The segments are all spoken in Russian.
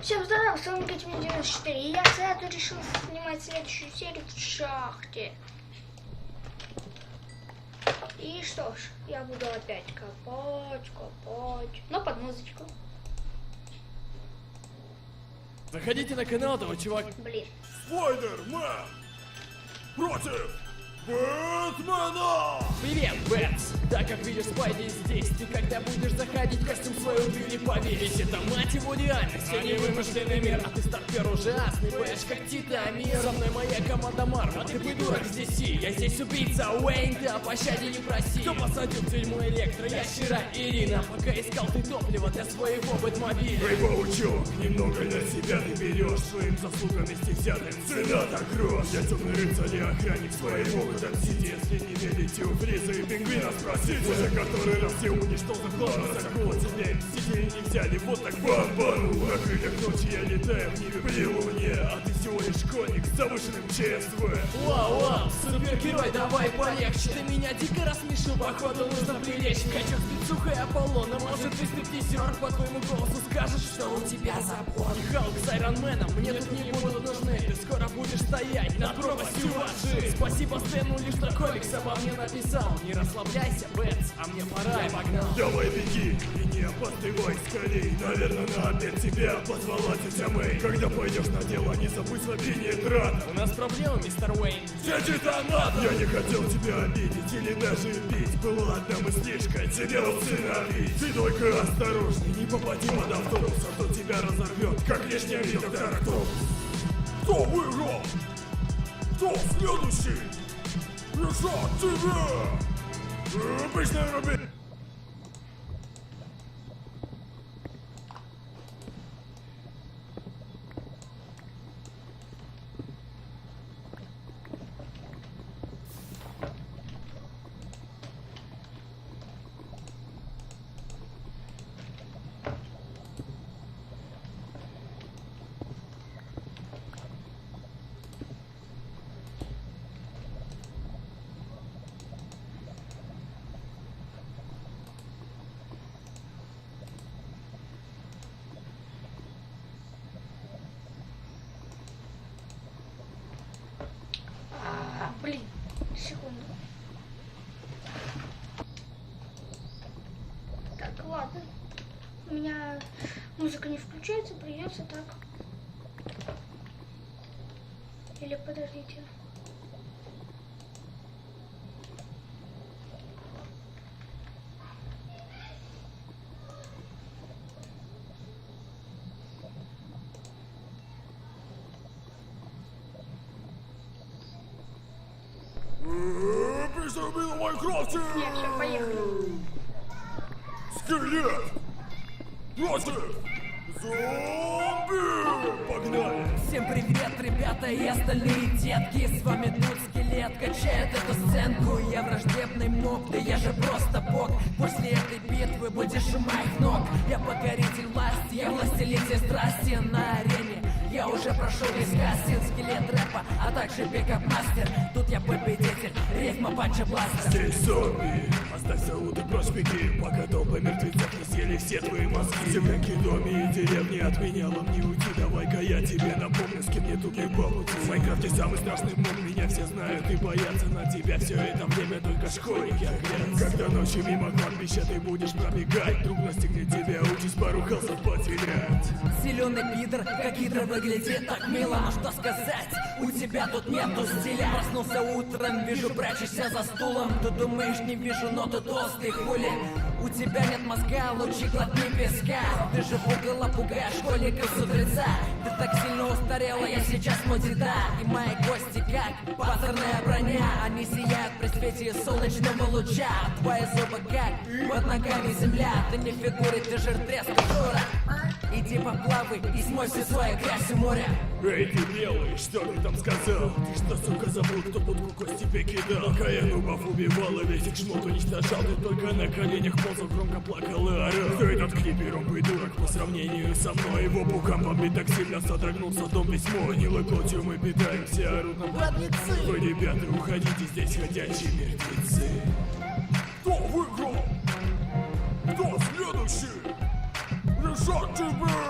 Всем здоров, с вами Катя 94. И я сразу решил снимать следующую серию в шахте. И что ж, я буду опять копать, копать. Но под музычку. Заходите на канал этого чувак. Блин. Спайдермен против Бэтмена! Привет, Бэтс! Да, как видишь, Спайди здесь. Ты когда будешь заходить в костюм свою не поверь. Ведь это, мать его, реальность, а не вымышленный мир. А ты стартер ужасный, боишь как Титамир. Со мной моя команда Марва, а ты придурок здесь и я здесь убийца Уэйн, ты о пощаде не проси. Кто посадил в тюрьму электро? Я Щира Ирина. Пока искал ты топливо для своего Бэтмобиля. Эй, паучок, немного на себя ты берешь Своим заслугам стихзяным цена так грош Я темный рыцарь и охранник свои могут отсидеть Если не верите у Фриза и Пингвина спросите Уже который раз я уничтожил главное закон Тебя мстители не взяли, вот так бам-бану На крыльях ночи я летаю в небе при луне А ты всего лишь школьник с завышенным ЧСВ Вау, супергерой, давай полегче. Ты меня дико рассмешил, походу нужно прилечь. Качок спецуха и Аполлона, может ты стриптизер По твоему голосу скажешь, что у тебя забот Халк с Айронменом, мне тут не будут нужны. Ты скоро будешь стоять на пропасти ваши Спасибо Стэну, лишь что комикс обо мне написал. Не расслабляйся, Бэтс, а мне пора, я погнал. Давай беги. И не опаздывай скорей. Наверное, на обед тебя позвала тетя Мэй. Когда пойдешь на дело, не забудь свое нейтрата У нас проблемы, мистер Уэйн. Где Я не хотел тебя обидеть или даже бить Была одна мыслишка, тебе усыновить Ты только осторожней, не попади под автобус А то тебя разорвет, как лишний доктор Кто? Кто выиграл? Кто следующий? Решать тебе! Обычная рубин! А, блин, секунду. Так, ладно. У меня музыка не включается, придется так. Или подождите. Рубин в Майнкрафте! Нет, все, поехали. Скелет! Против! Зомби! Погнали! Всем привет, ребята и остальные детки. С вами тут скелет, качает эту сценку. Я враждебный моб, да я же просто бог. После этой битвы будешь у моих ног. Я покоритель власти, я властелин всей страсти на арене я уже прошел весь кастинг, скелет рэпа, а также пикап-мастер. Тут я победитель, рифма панча бластер. Здесь зомби! И прочь беги, пока толпы мертвецов не съели все твои мозги. Землянки, доме и деревни от меня вам не уйти. Давай-ка я тебе напомню, с кем мне тут не по пути В Майнкрафте самый страшный моб, меня все знают и боятся. На тебя Все это время только школьники глядят Когда ночью мимо кладбища ты будешь пробегать Друг настигнет тебя, учись пару халсов потерять Зеленый пидор, как гидра выглядит так мило Но что сказать, у тебя тут нету стиля. Проснулся утром, вижу, прячешься за стулом. Ты думаешь, не вижу, но ты толстый хули. У тебя нет мозга, лучше глотни песка. Ты же пугало пугаешь школьников с утреца. Ты так сильно устарела, я сейчас деда. И мои гости как панцирная броня. Они сияют при свете солнечного луча. Твои зубы как под ногами земля. Ты не фигуры, ты жир треска, дура Иди поплавай и смой всю свою грязь у моря Эй, ты белый, что ты там сказал? Ты что, сука, забыл, кто будку кость тебе кидал? Пока я нубов убивал и весь их шмот уничтожал Ты только на коленях ползал, громко плакал и орал Кто этот клипером придурок по сравнению со мной? Его пукам бомбит так сильно содрогнулся дом весь мой Гнилой плотью мы питаемся, орут нам близнецы Вы, ребята, уходите, здесь ходячие мертвецы Кто выиграл? Кто следующий? Решать тебе!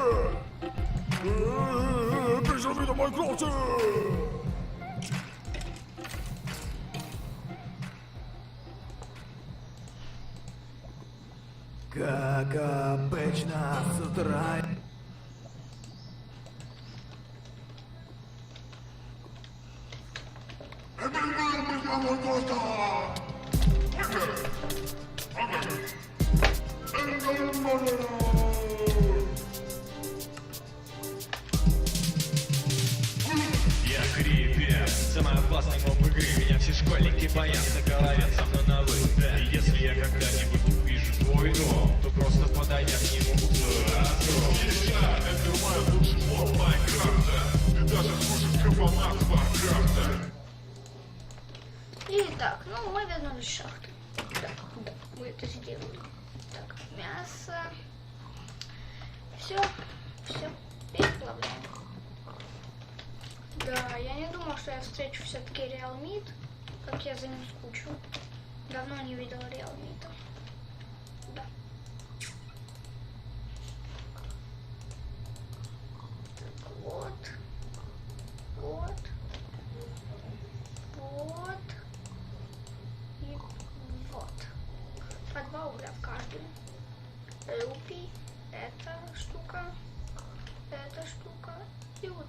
Майнкрафте! Как обычно с утра Я боятся, говорят со мной на вы Да, и если я когда-нибудь увижу твой дом То просто подойдя к нему сразу Нельзя, это мой лучший Майнкрафта Ты даже слушать капонат Варкрафта Итак, ну мы вернулись в шахту. Да, да, мы это сделали. Так, мясо. Все, все, переплавляем. Да, я не думал, что я встречу все-таки Реал Мид, как я за ним скучу. Давно не видел Реал Мида. Да. Так, вот. Вот. Вот. И вот. По два угля в каждую. Рупий. Эта штука. Эта штука. И вот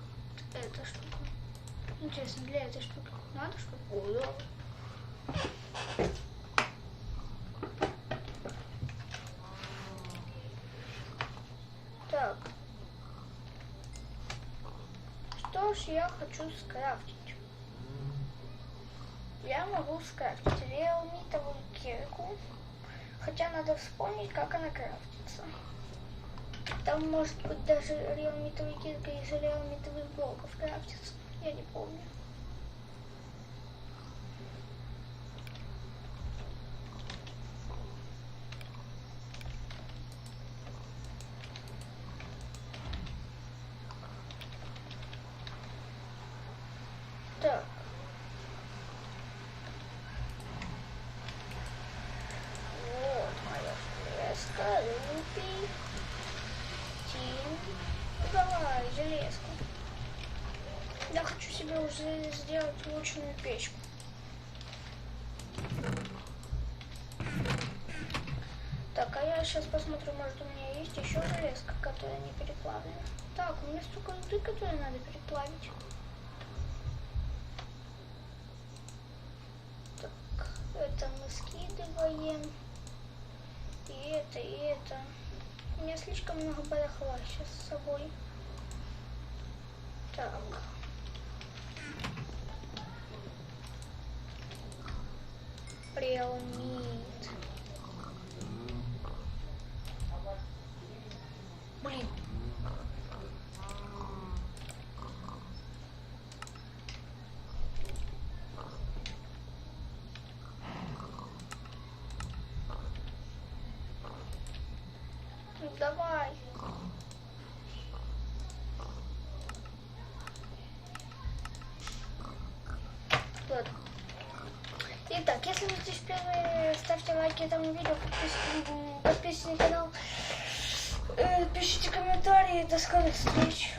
эта штука. Интересно, для этой да. Так. Что ж я хочу скрафтить? Я могу скрафтить реалмитовую кирку, хотя надо вспомнить, как она крафтится. Там может быть даже реалмитовая кирка из реалмитовых блоков крафтится. Я не помню. Так. Вот моя железка, Рупи, Тим. Давай, железку. Я хочу себе уже сделать лучную печку. Так, а я сейчас посмотрю, может у меня есть еще железка, которая не переплавлена. Так, у меня столько руды, которые надо переплавить. Так, это мы скидываем. И это, и это. У меня слишком много барахла сейчас с собой. Так. Реалмит. Блин. Ну, давай. Вот. Итак, если вы здесь впервые, ставьте лайки этому видео, подписывайтесь на канал, э, пишите комментарии, до скорых встреч.